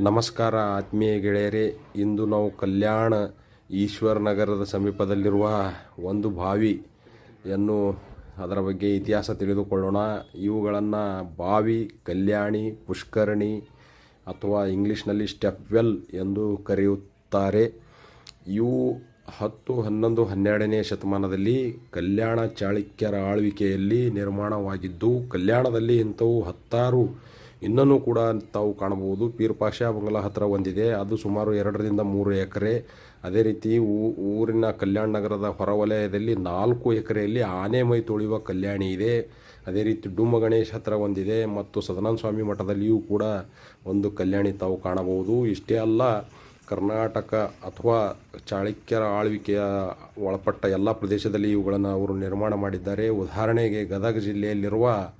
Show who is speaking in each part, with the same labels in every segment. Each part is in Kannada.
Speaker 1: ನಮಸ್ಕಾರ ಆತ್ಮೀಯ ಗೆಳೆಯರೇ, ಇಂದು ನಾವು ಕಲ್ಯಾಣ ಈಶ್ವರ ನಗರದ ಸಮೀಪದಲ್ಲಿರುವ ಒಂದು ಬಾವಿಯನ್ನು ಅದರ ಬಗ್ಗೆ ಇತಿಹಾಸ ತಿಳಿದುಕೊಳ್ಳೋಣ. ಇವುಗಳನ್ನು ಬಾವಿ, ಕಲ್ಯಾಣಿ, ಪುಷ್ಕರಣಿ ಅಥವಾ ಇಂಗ್ಲೀಷ್ನಲ್ಲಿ ಸ್ಟೆಪ್ ವೆಲ್ ಎಂದು ಕರೆಯುತ್ತಾರೆ. ಇವು ಹತ್ತು ಹನ್ನೊಂದು ಹನ್ನೆರಡನೇ ಶತಮಾನದಲ್ಲಿ ಕಲ್ಯಾಣ ಚಾಳುಕ್ಯರ ಆಳ್ವಿಕೆಯಲ್ಲಿ ನಿರ್ಮಾಣವಾಗಿದ್ದು, ಕಲ್ಯಾಣದಲ್ಲಿ ಇಂಥವು ಹತ್ತಾರು ಇನ್ನೂ ಕೂಡ ತಾವು ಕಾಣಬಹುದು. ಪೀರ್ಪಾಷಾ ಬಂಗಲ ಹತ್ತಿರ ಒಂದಿದೆ. ಅದು ಸುಮಾರು ಎರಡರಿಂದ ಮೂರು ಎಕರೆ. ಅದೇ ರೀತಿ ಊರಿನ ಕಲ್ಯಾಣ ನಗರದ ಹೊರವಲಯದಲ್ಲಿ ನಾಲ್ಕು ಎಕರೆಯಲ್ಲಿ ಆನೆ ಮೈ ತೊಳೆಯುವ ಕಲ್ಯಾಣಿ ಇದೆ. ಅದೇ ರೀತಿ ಡುಮ್ಮ ಗಣೇಶ್ ಹತ್ತಿರ ಒಂದಿದೆ ಮತ್ತು ಸದಾನಂದ ಸ್ವಾಮಿ ಮಠದಲ್ಲಿಯೂ ಕೂಡ ಒಂದು ಕಲ್ಯಾಣಿ ತಾವು ಕಾಣಬಹುದು. ಇಷ್ಟೇ ಅಲ್ಲ, ಕರ್ನಾಟಕ ಅಥವಾ ಚಾಳುಕ್ಯರ ಆಳ್ವಿಕೆಯ ಒಳಪಟ್ಟ ಎಲ್ಲ ಪ್ರದೇಶದಲ್ಲಿ ಇವುಗಳನ್ನು ಅವರು ನಿರ್ಮಾಣ ಮಾಡಿದ್ದಾರೆ. ಉದಾಹರಣೆಗೆ ಗದಗ ಜಿಲ್ಲೆಯಲ್ಲಿರುವ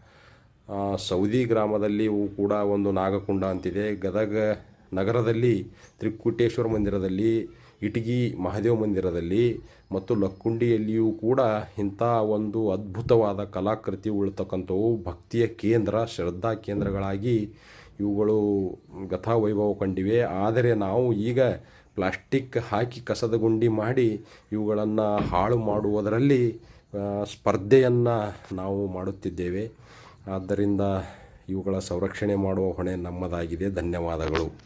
Speaker 1: ಸೌದಿ ಗ್ರಾಮದಲ್ಲಿ ಇವು ಕೂಡ ಒಂದು ನಾಗಕುಂಡ ಅಂತಿದೆ. ಗದಗ ನಗರದಲ್ಲಿ, ತ್ರಿಕುಟೇಶ್ವರ ಮಂದಿರದಲ್ಲಿ, ಇಟಗಿ ಮಹಾದೇವ ಮಂದಿರದಲ್ಲಿ ಮತ್ತು ಲಕ್ಕುಂಡಿಯಲ್ಲಿಯೂ ಕೂಡ ಇಂಥ ಒಂದು ಅದ್ಭುತವಾದ ಕಲಾಕೃತಿ ಉಳ್ತಕ್ಕಂಥವು ಭಕ್ತಿಯ ಕೇಂದ್ರ, ಶ್ರದ್ಧಾ ಕೇಂದ್ರಗಳಾಗಿ ಇವುಗಳು ಗತಾವೈಭವ ಕಂಡಿವೆ. ಆದರೆ ನಾವು ಈಗ ಪ್ಲಾಸ್ಟಿಕ್ ಹಾಕಿ ಕಸದ ಗುಂಡಿ ಮಾಡಿ ಇವುಗಳನ್ನು ಹಾಳು ಮಾಡುವುದರಲ್ಲಿ ಸ್ಪರ್ಧೆಯನ್ನು ನಾವು ಮಾಡುತ್ತಿದ್ದೇವೆ. ಆದ್ದರಿಂದ ಇವುಗಳ ಸಂರಕ್ಷಣೆ ಮಾಡುವ ಹೊಣೆ ನಮ್ಮದಾಗಿದೆ. ಧನ್ಯವಾದಗಳು.